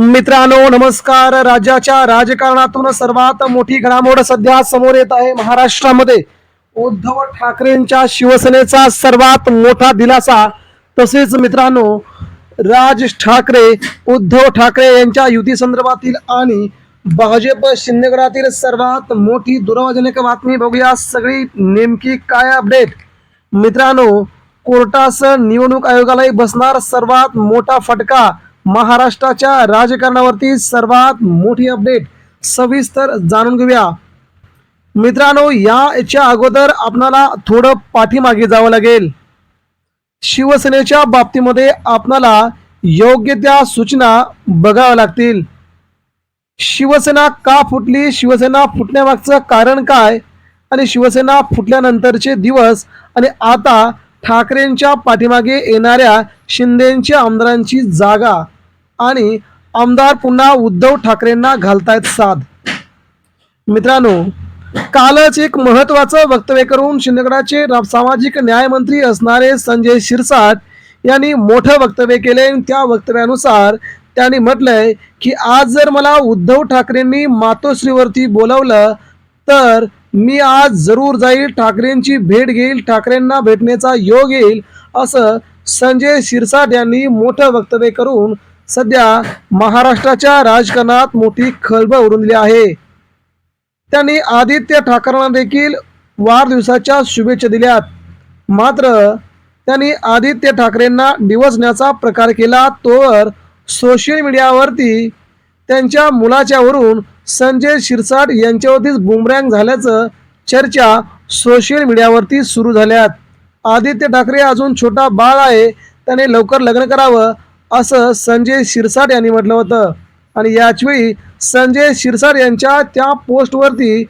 मित्रांनो नमस्कार. राज्याच्या राजकारणातून सर्वात मोठी घडामोड सध्या समोर येत आहे महाराष्ट्रामध्ये. उद्धव ठाकरेंच्या शिवसेनेचा सर्वात मोठा दिलासा. तसेच मित्रांनो राज ठाकरे उद्धव ठाकरे यांच्या युती संदर्भातील आणि भाजप शिंदेगडातील सर्वात मोठी दुरावजनक बातमी बघूया. सगळी नेमकी काय अपडेट मित्रांनो कोर्टास निवडणूक आयोगालाही बसणार सर्वात मोठा फटका. महाराष्ट्राच्या राजकारणावरती सर्वात मोठी अपडेट सविस्तर जाणून घेऊया. मित्रांनो याच्या अगोदर आपणाला थोडं पाठीमागे जावं लागेल. शिवसेनेच्या बाबतीमध्ये आपणाला योग्य त्या सूचना बघाव्या लागतील. शिवसेना का फुटली? शिवसेना फुटण्यामागचं कारण काय? आणि शिवसेना फुटल्यानंतरचे दिवस आणि आता ठाकरेंच्या पाठीमागे येणाऱ्या शिंदेच्या आमदारांची जागा आणि आमदार पुन्हा उद्धव ठाकरेंना घालतायत साध मित्रांनो कालच एक महत्वाचं वक्तव्य करून शिंदेगडाचे सामाजिक न्यायमंत्री असणारे संजय शिरसाट यांनी मोठं वक्तव्य केले आणि त्या वक्तव्यानुसार त्यांनी म्हटलंय की आज जर मला उद्धव ठाकरेंनी मातोश्रीवरती बोलवलं तर मी आज जरूर जाईल ठाकरेंची भेट घेईल ठाकरेंना भेटण्याचा योग येईल असं संजय शिरसाट यांनी मोठं वक्तव्य करून सध्या महाराष्ट्राच्या राजकारणात मोठी खळबळ उडवली आहे. त्यांनी आदित्य ठाकरेंना देखील वाढदिवसाच्या शुभेच्छा दिल्यात मात्र त्यांनी आदित्य ठाकरेंना डिवचण्याचा प्रकार केला तोवर सोशल मीडियावरती त्यांच्या मुलाच्यावरून संजय शिरसाट यांच्यावरतीच बुमरँग झाल्याचं चर्चा सोशल मीडियावरती सुरू झाल्यात. आदित्य ठाकरे अजून छोटा बाळ आहे त्याने लवकर लग्न करावं असं संजय शिरसाट यांनी म्हटलं होतं. आणि याचवेळी संजय शिरसाट यांच्या त्या पोस्टवरती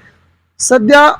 सध्या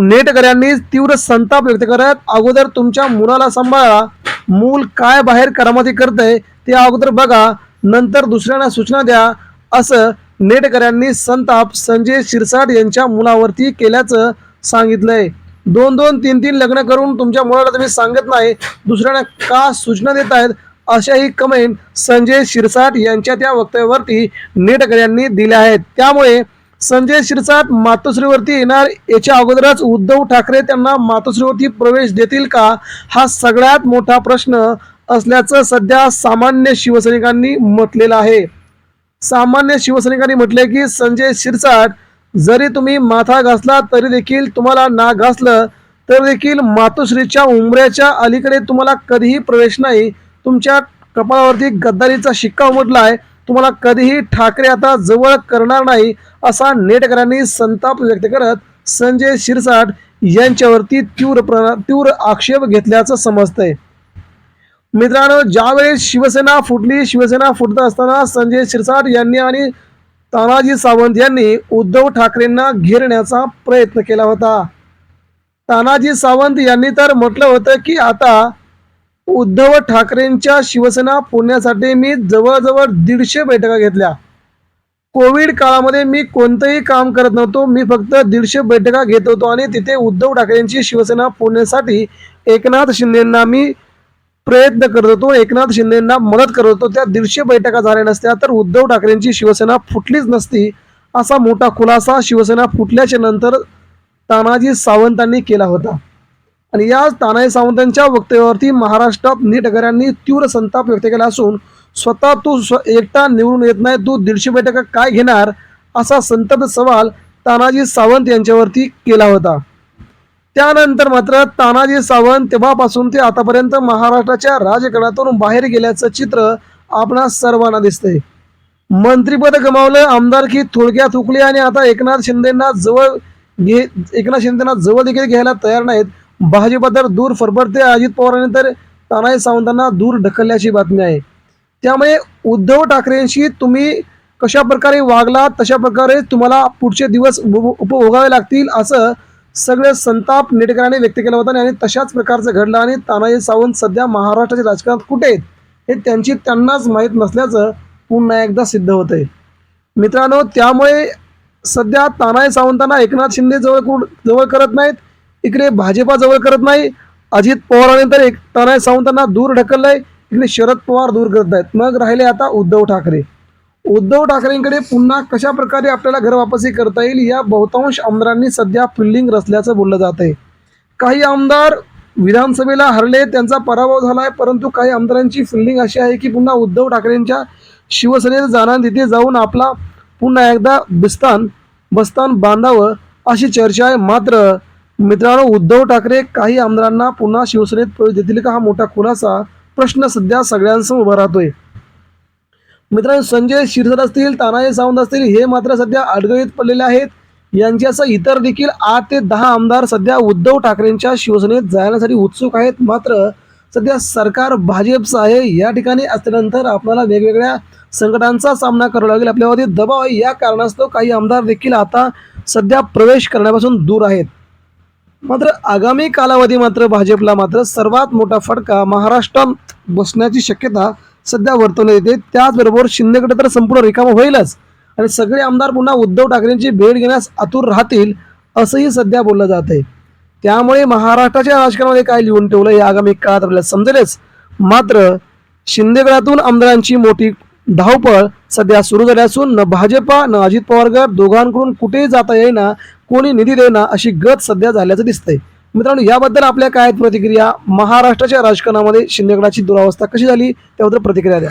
नेटकऱ्यांनी तीव्र संताप व्यक्त करत अगोदर तुमच्या मुलाला सांभाळा. मूल काय बाहेर करामती करतंय ते अगोदर बघा. नंतर दुसऱ्यांना सूचना द्या. असं नेटकऱ्यांनी संताप संजय शिरसाट यांच्या मुलावरती केल्याचं सांगितलंय. दोन दोन तीन तीन लग्न करून तुमच्या मुलाला तुम्ही सांगत नाही दुसऱ्यांना का सूचना देत आहेत? अशाही कमेंट संजय शिरसाट यांच्या त्या वक्तव्यावरती नेटकऱ्यांनी दिल्या आहेत. त्यामुळे संजय शिरसाट मातोश्रीवरती येणार याच्या अगोदरच उद्धव ठाकरे त्यांना मातोश्रीवरती प्रवेश देतील का? हा सगळ्यात मोठा प्रश्न असल्याचं सध्या सामान्य शिवसैनिकांनी म्हटलेलं आहे. सामान्य शिवसैनिकांनी म्हटले की संजय शिरसाट जरी तुम्ही माथा घासला तरी देखील तुम्हाला ना घासलं तर देखील मातोश्रीच्या उमऱ्याच्या अलीकडे तुम्हाला कधीही प्रवेश नाही. तुमच्या कपाळावरती गद्दारीचा शिक्का उमटला आहे तुम्हाला कधीही ठाकरे आता जवळ करणार नाही असा नेटकरांनी संताप व्यक्त करत संजय शिरसाट यांच्यावरती तीव्र प्र तीव्र आक्षेप घेतल्याचं समजतंय. मित्रांनो ज्यावेळेस शिवसेना फुटली शिवसेना फुटत असताना संजय शिरसाट यांनी आणि तानाजी सावंत यांनी उद्धव ठाकरेंना घेरण्याचा प्रयत्न केला होता. तानाजी सावंत यांनी तर म्हटलं होतं की आता उद्धव ठाकरेंच्या शिवसेना फोडण्यासाठी मी जवळजवळ दीडशे बैठका घेतल्या. कोविड काळामध्ये मी कोणतंही काम करत नव्हतो मी फक्त दीडशे बैठका घेत होतो आणि तिथे उद्धव ठाकरेंची शिवसेना फोडण्यासाठी एकनाथ शिंदेंना मी प्रयत्न करत होतो. एकनाथ शिंदेंना मदत करत होतो. त्या दीडशे बैठका झाल्या नसत्या तर उद्धव ठाकरेंची शिवसेना फुटलीच नसती. असा मोठा खुलासा शिवसेना फुटल्याच्या नंतर तानाजी सावंतांनी केला होता. आणि या तानाजी सावंतांच्या वक्तव्यावरती महाराष्ट्रात नीटकऱ्यांनी तीव्र संताप व्यक्त केला असून स्वतः तू स्व एकटा निवडून येत नाही तू दीडशे बैठका काय घेणार असा संतप्त सवाल तानाजी सावंत यांच्यावरती केला होता. त्यानंतर मात्र तानाजी सावंत तेव्हापासून ते आतापर्यंत महाराष्ट्राच्या राजकारणातून बाहेर गेल्याचं चित्र आपणा सर्वांना दिसतंय. मंत्रीपद गमावलं आमदारकी थोडक्यात हुकली आणि आता एकनाथ शिंदेना जवळ घे एकनाथ शिंदेना जवळ देखील घ्यायला तयार नाहीत. भाजप तर दूर फरफरते अजित पवारांनी तर तानाजी सावंतांना दूर ढकलल्याची बातमी आहे. त्यामुळे उद्धव ठाकरेंशी तुम्ही कशा प्रकारे वागला तशा प्रकारे तुम्हाला पुढचे दिवस उपभोगावे लागतील असं सगळे संताप नेटकरांनी व्यक्त केला होता आणि तशाच प्रकारचं घडलं आणि तानाजी सावंत सध्या महाराष्ट्राच्या राजकारणात कुठे आहेत हे त्यांची त्यांनाच माहीत नसल्याचं पुन्हा एकदा सिद्ध होतंय. मित्रांनो त्यामुळे सध्या तानाजी सावंतांना एकनाथ शिंदे जवळ जवळ करत नाहीत इकडे भाजपा जवळ करत नाही अजित पवारांनी तर एक तानाजी सावंतांना दूर ढकललंय इकडे शरद पवार दूर करत आहेत मग राहिले आता उद्धव ठाकरे. उद्धव ठाकरेंकडे पुन्हा कशा प्रकारे आपल्याला घर वापसी करता येईल या बहुतांश आमदारांनी सध्या फिल्डिंग रचल्याचं बोललं जात आहे. काही आमदार विधानसभेला हरले त्यांचा पराभव झाला आहे परंतु काही आमदारांची फिल्डिंग अशी आहे की पुन्हा उद्धव ठाकरेंच्या शिवसेनेत जाणार तिथे जाऊन आपला पुन्हा एकदा बिस्तान बस्तान बांधावं अशी चर्चा आहे. मात्र मित्रांनो उद्धव ठाकरे काही आमदारांना पुन्हा शिवसेनेत प्रवेश देतील का हा मोठा खुलासा प्रश्न सध्या सगळ्यांसमोर उभा राहतोय. मित्रांनो संजय शिरसर असतील तानाजी सावंत असतील हे मात्र सध्या अडगळीत पडलेले आहेत. यांच्यासह इतर देखील आठ ते दहा आमदार सध्या उद्धव ठाकरेंच्या शिवसेनेत जाण्यासाठी उत्सुक आहेत. मात्र सध्या सरकार भाजपचं आहे. या ठिकाणी असल्यानंतर आपल्याला वेगवेगळ्या संकटांचा सामना करावा लागेल. आपल्यावरती दबाव आहे. या कारणास्तव काही आमदार देखील आता सध्या प्रवेश करण्यापासून दूर आहेत. मात्र आगामी कालावधी मात्र भाजपला मात्र सर्वात मोठा फटका महाराष्ट्रात बसण्याची शक्यता सध्या वर्तवण्यात येते त्याचबरोबर शिंदेकडे तर संपूर्ण रिकामं होईलच. आणि सगळे आमदार पुन्हा उद्धव ठाकरेंची भेट घेण्यास आतुर राहतील असंही सध्या बोललं जात आहे. त्यामुळे महाराष्ट्राच्या राजकारणामध्ये काय लिहून ठेवलं हे आगामी काळात आपल्याला समजेलच. मात्र शिंदेगडातून आमदारांची मोठी धावपळ सध्या सुरू झाली असून न भाजपा न अजित पवार गट दोघांकडून कुठेही जाता येईना कोणी निधी देईना अशी गत सध्या झाल्याचं दिसतंय. मित्रांनो याबद्दल आपल्या काय आहेत प्रतिक्रिया? महाराष्ट्राच्या राजकारणामध्ये शिंदेगडाची दुरावस्था कशी झाली? त्याबद्दल प्रतिक्रिया द्या.